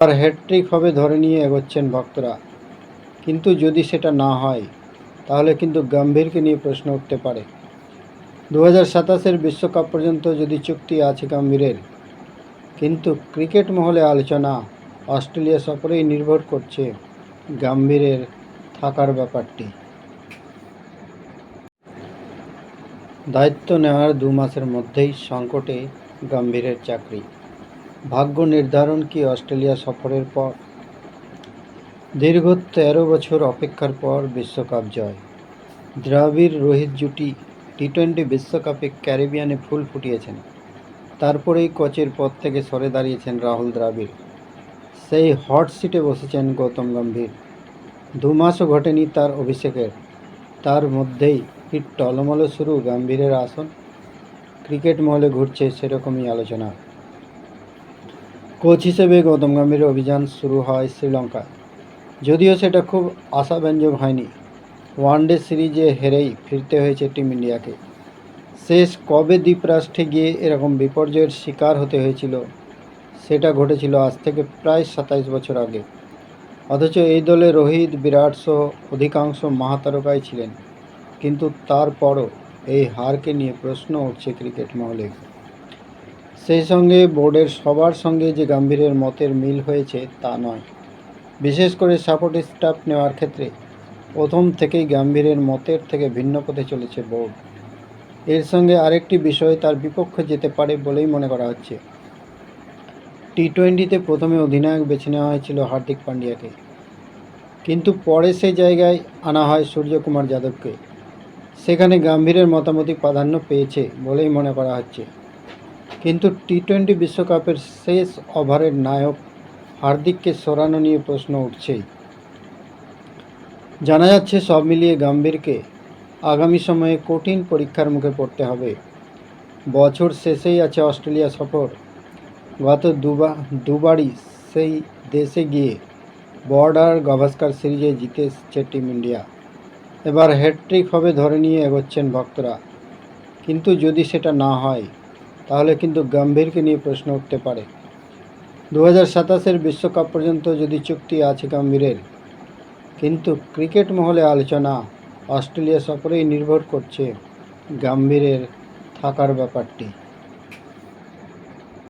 আর hat trick হবে ধরে নিয়ে এগোচ্ছেন ভক্তরা। কিন্তু যদি সেটা না হয়, তাহলে কিন্তু গম্ভীরকে নিয়ে প্রশ্ন উঠতে পারে। দু হাজার সাতাশের বিশ্বকাপ পর্যন্ত যদি চুক্তি আছে গম্ভীরের, কিন্তু ক্রিকেট মহলে আলোচনা অস্ট্রেলিয়া সফরেই নির্ভর করছে গম্ভীরের থাকার ব্যাপারটি। দায়িত্ব নেওয়ার দু মাসের মধ্যেই সংকটে গম্ভীরের চাকরি। ভাগ্য নির্ধারণ কি অস্ট্রেলিয়া সফরের পর? দীর্ঘ তেরো বছর অপেক্ষার পর বিশ্বকাপ জয়। দ্রাবিড় রোহিত জুটি টি টোয়েন্টি বিশ্বকাপে ক্যারিবিয়ানে ফুল ফুটিয়েছেন। তারপরেই কোচের পদ থেকে সরে দাঁড়িয়েছেন রাহুল দ্রাবিড়। সেই হট সিটে বসেছেন গৌতম গম্ভীর। দু মাসও ঘটেনি তার অভিষেকের। তার মধ্যেই কি টলমল শুরু গম্ভীরের আসন। ক্রিকেট মহলে ঘুরছে সেরকমই আলোচনা। কোচ হিসেবে গৌতম গম্ভীরের অভিযান শুরু হয় শ্রীলঙ্কায়। যদিও সেটা খুব আশাব্যঞ্জক হয়নি। ওয়ানডে সিরিজে হেরেই ফিরতে হয়েছে টিম ইন্ডিয়াকে। শেষ কবে দ্বীপরাষ্ট্রে গিয়ে এরকম বিপর্যয়ের শিকার হতে হয়েছিল, সেটা ঘটেছিল আজ থেকে প্রায় সাতাইশ বছর আগে। অথচ এই দলে রোহিত, বিরাট সহ অধিকাংশ মহাতারকাই ছিলেন। কিন্তু তারপরও এই হারকে নিয়ে প্রশ্ন উঠছে ক্রিকেট মহলে সেই সঙ্গে বোর্ডের সবার সঙ্গে যে গাম্ভীরের মতের মিল হয়েছে তা নয়। বিশেষ করে সাপোর্ট স্টাফ নেওয়ার ক্ষেত্রে প্রথম থেকেই গাম্ভীরের মতের থেকে ভিন্ন পথে চলেছে বোর্ড। এর সঙ্গে আরেকটি বিষয় তার বিপক্ষে যেতে পারে বলেই মনে করা হচ্ছে। টি টোয়েন্টিতে প্রথমে অধিনায়ক বেছে নেওয়া হয়েছিল হার্দিক পান্ডিয়াকে। কিন্তু পরে সেই জায়গায় আনা হয় সূর্যকুমার যাদবকে। সেখানে গাম্ভীরের মতামতই প্রাধান্য পেয়েছে বলেই মনে করা হচ্ছে। কিন্তু টি টোয়েন্টি বিশ্বকাপের শেষ ওভারের নায়ক হার্দিককে সরানো নিয়ে প্রশ্ন উঠছেই। জানা যাচ্ছে, সব মিলিয়ে গাম্ভীরকে আগামী সময়ে কঠিন পরীক্ষার মুখে পড়তে হবে। বছর শেষেই আছে অস্ট্রেলিয়া সফর। গত দুবার দুবারই সেই দেশে গিয়ে বর্ডার গাভাস্কার সিরিজে জিতে এসেছে টিম ইন্ডিয়া। এবার হ্যাট্রিক হবে ধরে নিয়ে এগোচ্ছেন ভক্তরা। কিন্তু যদি সেটা না হয় তাহলে কিন্তু গাম্ভীরকে নিয়ে প্রশ্ন উঠতে পারে। দু হাজার সাতাশের বিশ্বকাপ পর্যন্ত যদি চুক্তি আছে গাম্ভীরের, কিন্তু ক্রিকেট মহলে আলোচনা অস্ট্রেলিয়া সফরেই নির্ভর করছে গাম্ভীরের থাকার ব্যাপারটি।